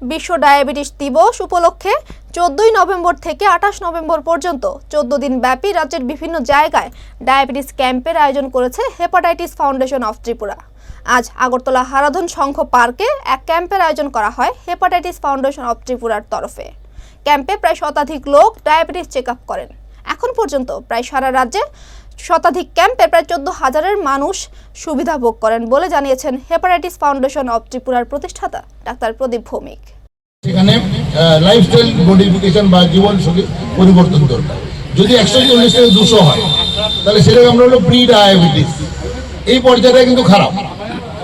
বিশ্ব ডায়াবেটিস দিবস উপলক্ষে চোদ্দই নভেম্বর থেকে আঠাশ নভেম্বর পর্যন্ত চোদ্দ দিন ব্যাপী রাজ্যের বিভিন্ন জায়গায় ডায়াবেটিস ক্যাম্পের আয়োজন করেছে হেপাটাইটিস ফাউন্ডেশন অফ ত্রিপুরা। আজ আগরতলা হারাধন সংঘ পার্কে এক ক্যাম্পের আয়োজন করা হয় হেপাটাইটিস ফাউন্ডেশন অফ ত্রিপুরার তরফে। ক্যাম্পে প্রায় শতাধিক লোক ডায়াবেটিস চেক করেন। এখন পর্যন্ত প্রায় সারা রাজ্যে শতাধিক ক্যাম্পে প্রায় চোদ্দ হাজারের মানুষ সুবিধা ভোগ করেন বলে জানিয়েছেন হেপাটাইটিস ফাউন্ডেশন অব ত্রিপুরার প্রতিষ্ঠাতা ডাক্তার প্রদীপ ভৌমিক। সেখানে লাইফস্টাইল মডিফিকেশন বা জীবনশৈলী পরিবর্তন দরকার। যদি একশো চল্লিশ থেকে দুশো হয়, তাহলে সেটাকে আমরা হলো প্রি ডায়াবেটিস এই পর্যায়টা কিন্তু খারাপ।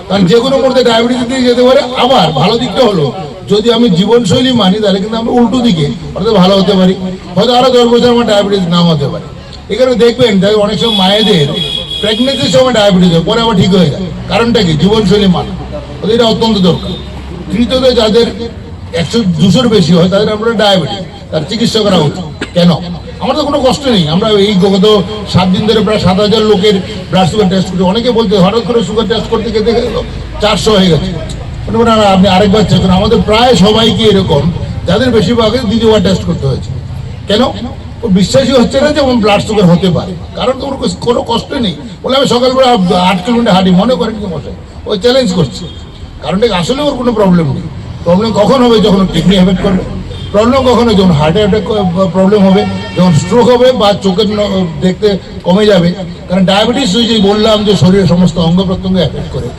কারণ যে কোনো পর্যায়ে ডায়াবেটিস দিকে যেতে পারে, আবার ভালো দিকটা হলো, যদি আমি জীবনশৈলী মানি, তাহলে কিন্তু আমরা উল্টো দিকে অর্থাৎ ভালো হতে পারি। হয়তো আরও দশ বছর আমার ডায়াবেটিস নাও হতে পারে। এখানে দেখবেন অনেক সময় মায়েদের প্রেগনেন্সির সময় ডায়াবেটিস হয়, পরে আবার ঠিক হয়ে যায়। কারণটা কি? জীবনশৈলী মান। এটা অত্যন্ত দরকার। তৃতীয়ত যাদের একশো দুশোর বেশি হয়, তাদের আমরা ডায়াবেটিস তার চিকিৎসা করা উচিত। কেন? আমাদের কোনো কষ্ট নেই। আমরা এই গত সাত দিন ধরে প্রায় সাত হাজার লোকের ব্লাড সুগার টেস্ট করি। অনেকে বলতে হঠাৎ করে সুগার টেস্ট করতে গিয়ে দেখে গেল, চারশো হয়ে গেছে। আপনি আরেকবার চেক আমাদের প্রায় সবাইকে এরকম, যাদের বেশিরভাগের দ্বিতীয়বার টেস্ট করতে হয়েছে। কেন? ও বিশ্বাসই হচ্ছে না যে আমার ব্লাড সুগার হতে পারে। কারণ তো ওর কোনো- কষ্ট নেই। বলে আমি সকালবেলা আট কিলোমিটার হাঁটি, মনে করেন কি মশাই? ও চ্যালেঞ্জ করছে। কারণটা কি আসলে ওর কোনো প্রবলেম নেই। প্রবলেম কখন হবে? যখন কিডনি এফেক্ট করবে। প্রবলেম কখন যখন হার্ট অ্যাটাক প্রবলেম হবে, যখন স্ট্রোক হবে বা চোখের দেখতে কমে যাবে। কারণ ডায়াবেটিস ওই যে বললাম যে শরীরের সমস্ত অঙ্গ প্রত্যঙ্গ অ্যাফেক্ট করে।